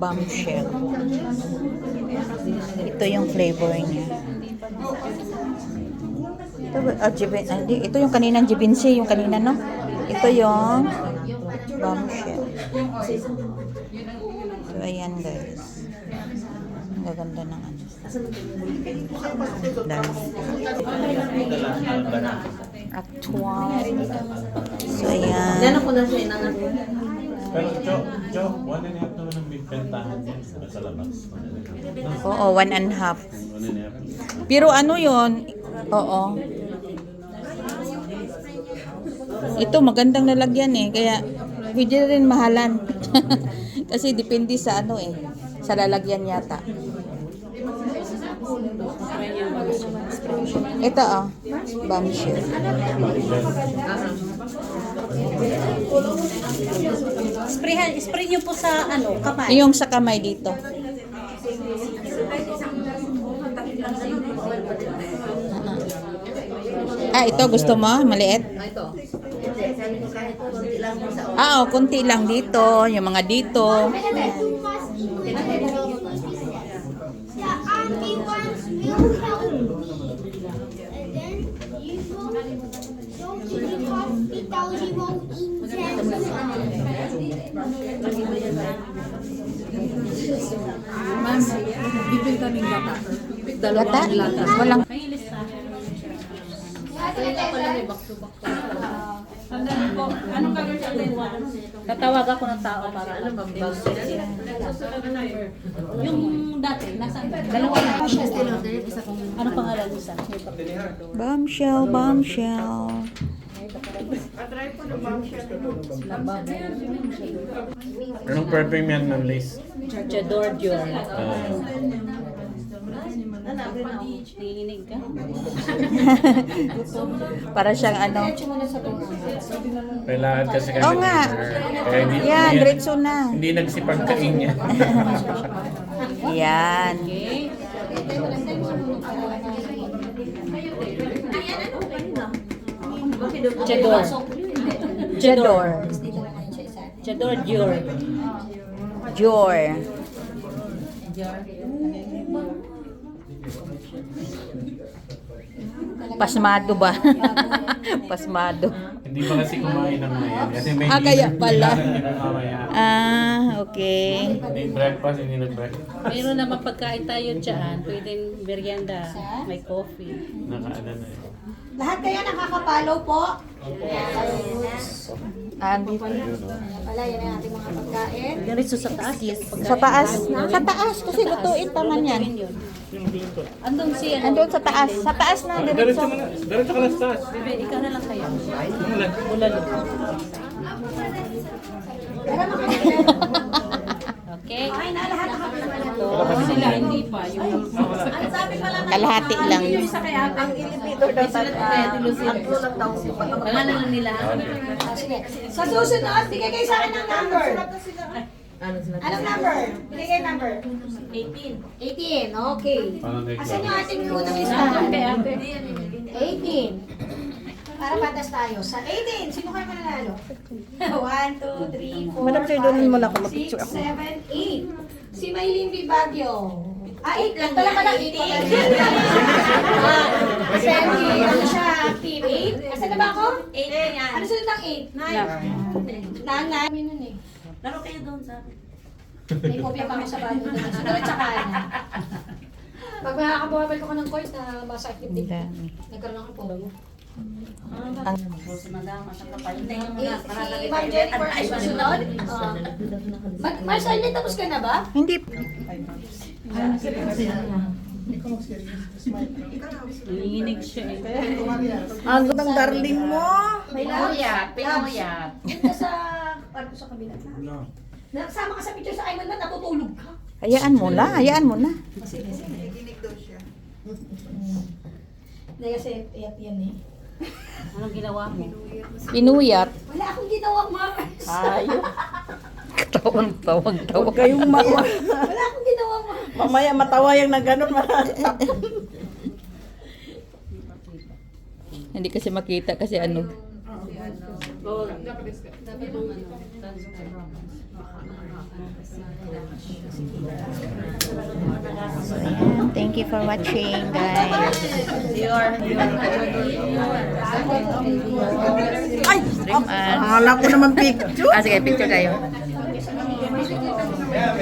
Bombshell. Ito yung flavor niya. Ito, ah, jibin, ah, di, ito yung kaninang jibinsi, yung kanina, no? Ito yung bombshell. So, ayan, guys. Ang gaganda ng ano. Actual. So, ayan. Yan ako na siya inangat. Pero Jo, Jo, one and a half naman ang bentahan yan sa labas. Oo, one. One and a half. Pero ano yon? Oo. Ito magandang lalagyan eh. Kaya pwede rin mahalan. Kasi depende sa ano eh. Sa lalagyan yata. Ito oh. Bombshell. Spray, spray niyo po sa ano, kamay. Yung sa kamay dito. Ah, ito gusto mo? Maliit? Ito. Ah, oh, kunti lang dito. Yung mga dito. The army ones will help me. And then you go, don't you won't Ma'am, bibig kaming lata. Lata? Walang. Tatawag ako ng tao para alam mo, Yung dati, nasa dalawa na. Ano pangalan isa? Bombshell, bombshell. Anong perfume yan ng lace? Chador Dior. Ah, Nanginig ka? Para siyang ano. kailangan kasi kami Oo nga. Kaya hindi, Yan, hindi, diretso na. hindi nagsipagkain niya. Yan. Chador. Jador. Chador Dior. Jor. Pasmado ba? Pasmado. hindi ba kasi kumain ng ngayon? Kasi may Ah, kaya pala. Ah, okay. Hindi breakfast, hindi nag-breakfast. Meron naman pagkain tayo dyan. Pwedeng merienda. May coffee. Nakaano na eh. Lahat kayo nakakapalo po. Andito. Wala, yan ang ating mga pagkain. Diretso sa taas. Sa taas. Sa taas kasi lutuin naman yan. Andun si ano. Andun sa taas. Sa taas na diretso. Diretso ka lang sa taas. Bebe, ikaw na lang kaya. Bulalo. Okay. Ay, na lahat nakakapalo. So, sila hindi pa. Yung Kalahati lang. Ang elevator daw tayo. pangalan lang nila. Sige. Sa susunod, bigay kayo sa akin ng number. Anong number? Bigay number. 18. 18, okay. Asan yung ating unang listahan? 18. Para patas tayo. Sa 18, sino kayo mananalo? 1, 2, 3, 4, Madam Chair, doon ako 5, 6, mapicture ako. 7, 8. Si Maylin B. Baguio. Ah, 8 lang pala pala. 8 pala. Kasi ano siya, team 8. Asan na ba ako? 8 yan. Ano sunod ng 8? 9. 9. Laro kayo doon sa May kopya pa ako sa bago doon. Sunod at saka na. Pag makakabuhabal ko ng court na Ang dito. dami. Nagkaroon ako po. Ang sa madama sa kapalit. Eh, si Ma'am Jennifer ay masunod. Uh, Ma- Marcel, tapos ka na ba? Hindi. Nanginginig siya eh. Ang gandang darling mo. May pinuyat. Dito sa, ano sa kabila. Nasama ka sa picture sa Ayman na natutulog ka. Hayaan mo na. Hayaan mo na. Hindi kasi iyak yan eh. Anong ginawa mo? Pinuyat. Wala akong ginawa, Mars. Ayok. Tawag, tawag, tawag. Kayong mama. Wala akong ginawa, Mars. Mamaya matawa yung na ganun. Hindi kasi makita kasi ano. Oh, dapat yung ano, ayan. Thank you for watching, guys. Ay! Stream ads. Akala ko naman picture. Ah, sige, picture tayo. Yeah,